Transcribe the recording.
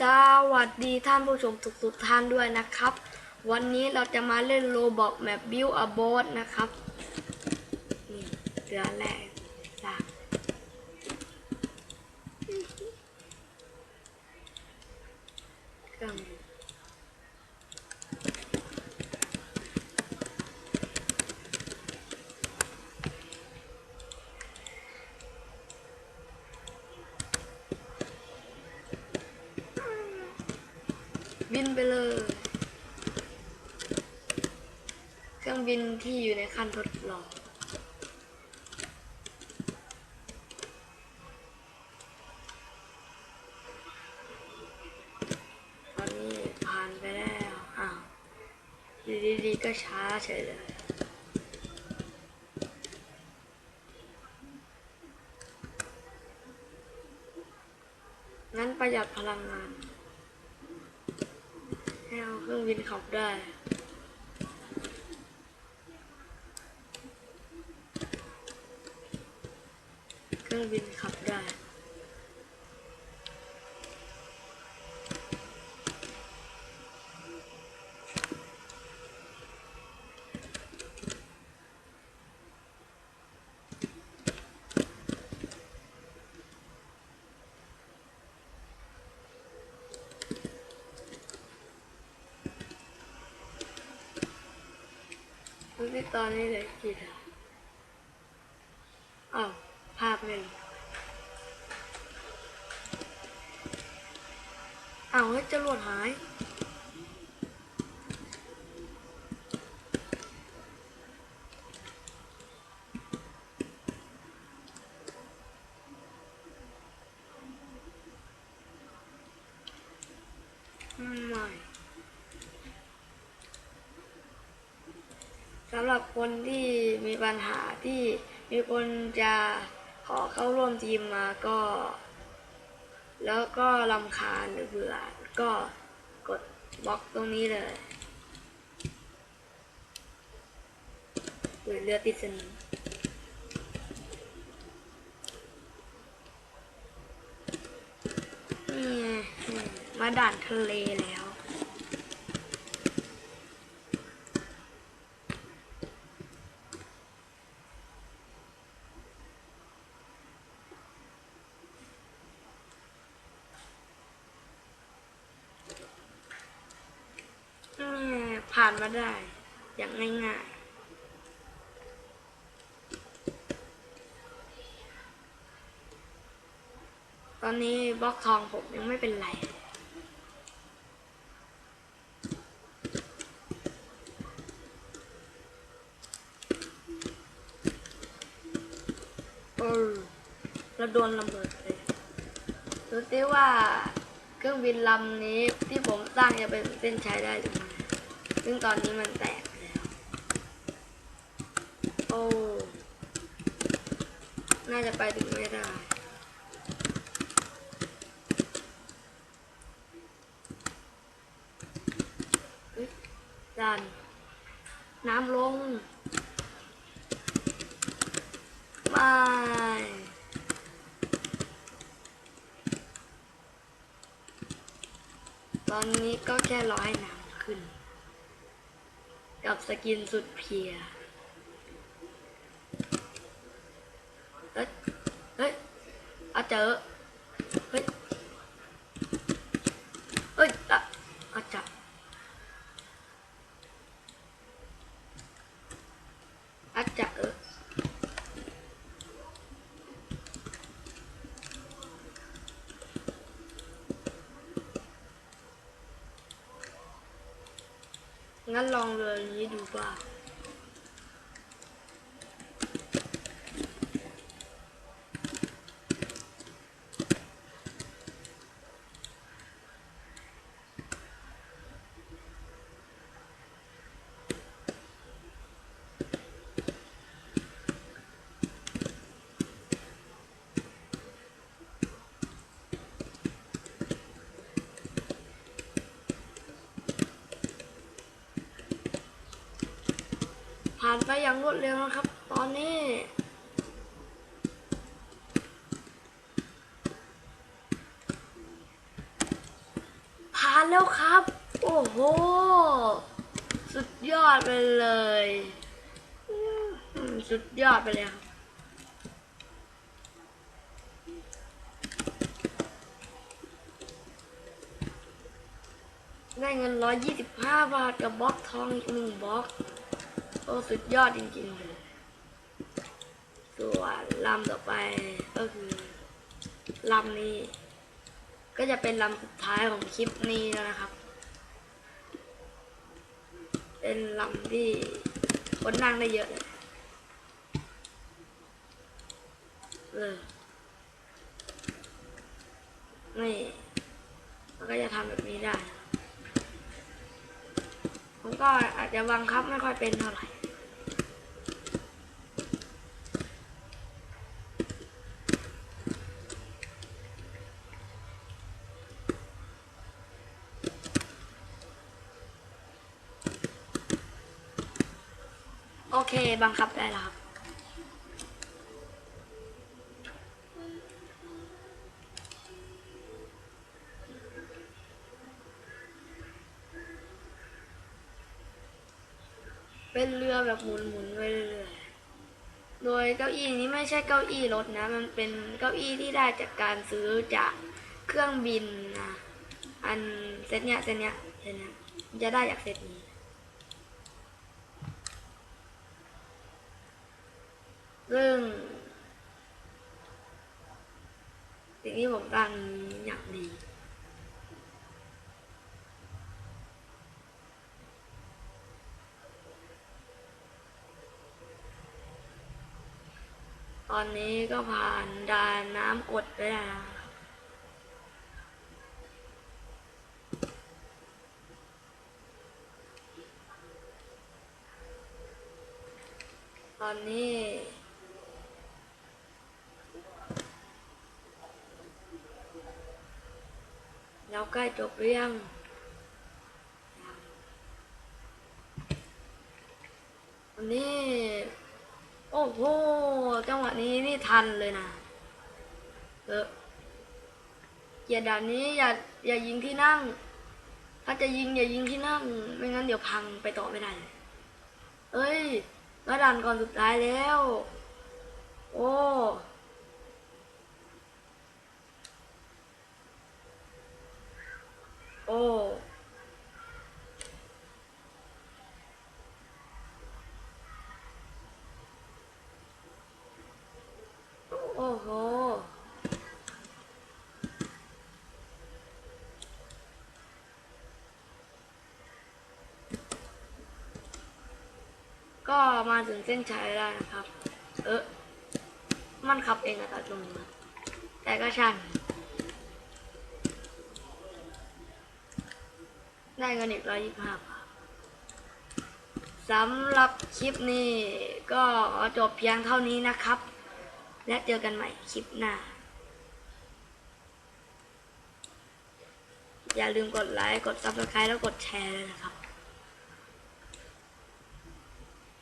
สวัสดีท่านผู้ชมทุกๆท่านด้วยนะครับ วันนี้เราจะมาเล่นโลบอกแมปบิวอะโบสนะครับ นี่เรือแรกสร้ากเครื่อง บินบินไปเลย เครื่องบินที่อยู่ในขั้นทดลองตอนนี้ผ่านไปแล้วอ้าวดีๆก็ช้าเฉยเลยงั้นประหยัดพลังงาน ครื่องบินขับได้เครื่องบินขับได้ ดูที่ตอนนี้เลยกี่ดาวอ้าวภาพไม่ลงอ้าวเฮ้ยจรวดหาย ไม่ สำหรับคนที่มีปัญหาที่มีคนจะขอเข้าร่วมทีมมาก็ แล้วก็ลำคาญหรือเบื่อก็กดบล็อกตรงนี้เลยอุ้ยเรือติดสนิมมาด่านทะเลแล้ว อืม ผ่านมาได้ อย่างง่ายๆ ตอนนี้บล็อกทองผมยังไม่เป็นไรเออแล้วโดนระเบิดเลยดูสิว่าเครื่องบินลำนี้ที่ผมสร้างจะเป็นเส้นใช้ได้หรือไม่ ซึ่งตอนนี้มันแตกแล้ว โอ้ น่าจะไปถึงไม่ได้ดัน น้ำลงไม่ตอนนี้ก็แค่รอให้น้ำขึ้น กับสกินสุดเพียเอ้ยเฮ้ยอาเจอ เฮ้ย เฮ้ยอะอาจะอาจะเออ งั้นลองเรือนี้ดูบ้าง ผ่านไปอย่างรวดเร็วนะครับ ตอนนี้ ผ่านแล้วครับ โอ้โห สุดยอดไปเลย สุดยอดไปเลยครับได้เงิน 125 บาทกับบล็อกทองอีกหนึ่งบล็อก อ้สุดยอดจริงๆ ส่วนลำต่อไปก็คือลำนี้ ก็จะเป็นลำสุดท้ายของคลิปนี้แล้วนะครับ เป็นลำที่คนนั่งได้เยอะเลยเออนี่มันก็จะทำแบบนี้ได้ผมก็อาจจะบังคับไม่ค่อยเป็นเท่าไหร่ เคบังคับได้แล้วครับเป็นเรือแบบหมุนๆไปเรื่อยๆ โดยเก้าอี้นี้ไม่ใช่เก้าอี้รถนะ มันเป็นเก้าอี้ที่ได้จากการซื้อจากเครื่องบินนะ อันเซตเนี้ยเซตเนี้ยเซตเนี้ยจะได้จากเซตนี้ ซึ่องสิ่งที่ผมตั้งอย่างดีตอนนี้ก็ผ่านด่านน้ำกดไปแล้ว ตอนนี้ เรา ใกล้จบหรือยังวันนี้โอ้โหจังหวะนี้นี่ทันเลยนะเอออย่าด่านนี้อย่าอย่ายิงที่นั่ง ถ้าจะยิงอย่ายิงที่นั่ง ไม่งั้นเดี๋ยวพังไปต่อไม่ได้เลยเอ้ยมาด่านก่อนสุดท้ายแล้ว โอ้ โอ้โอ้โหก็มาถึงเส้นชัยแล้วนะครับ เออมันขับเองอะตัดลงมแต่ก็ช่าง ได้เงินอีกร้อยยี่สิบห้าบาทสำหรับคลิปนี้ก็จบเพียงเท่านี้นะครับ และเจอกันใหม่คลิปหน้า อย่าลืมกดไลค์ กด subscribe แล้วกดแชร์ด้วยนะครับ